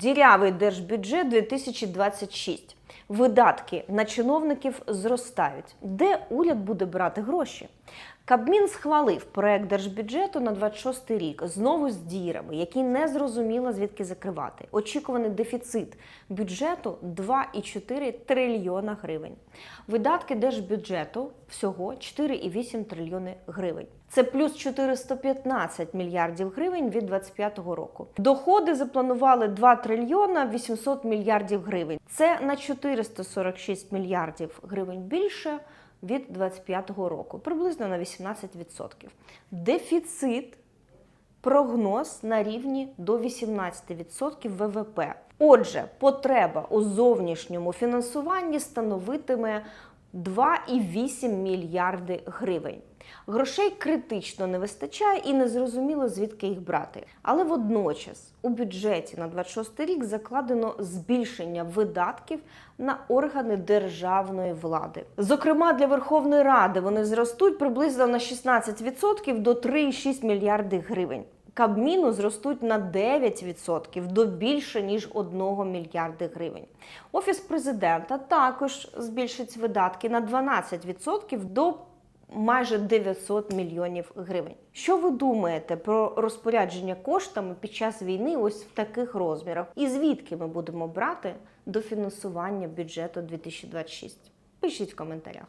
Дірявий держбюджет 2026. Видатки на чиновників зростають. Де уряд буде брати гроші? Кабмін схвалив проект держбюджету на 26 рік знову з дірами, які не зрозуміло звідки закривати. Очікуваний дефіцит бюджету 2,4 трильйона гривень. Видатки держбюджету всього 4,8 трильйони гривень. Це плюс 415 мільярдів гривень від 2025 року. Доходи запланували 2 трильйона 800 мільярдів гривень. Це на 446 мільярдів гривень більше від 2025 року, приблизно на 18%. Дефіцит прогноз на рівні до 18% ВВП. Отже, потреба у зовнішньому фінансуванні становитиме 2,8 мільярди гривень. Грошей критично не вистачає і незрозуміло звідки їх брати. Але водночас у бюджеті на 26 рік закладено збільшення видатків на органи державної влади. Зокрема, для Верховної Ради вони зростуть приблизно на 16% до 3,6 мільярди гривень. Кабміну зростуть на 9% до більше ніж 1 мільярди гривень. Офіс президента також збільшить видатки на 12% до майже 900 мільйонів гривень. Що ви думаєте про розпорядження коштами під час війни ось в таких розмірах? І звідки ми будемо брати до фінансування бюджету 2026? Пишіть в коментарях.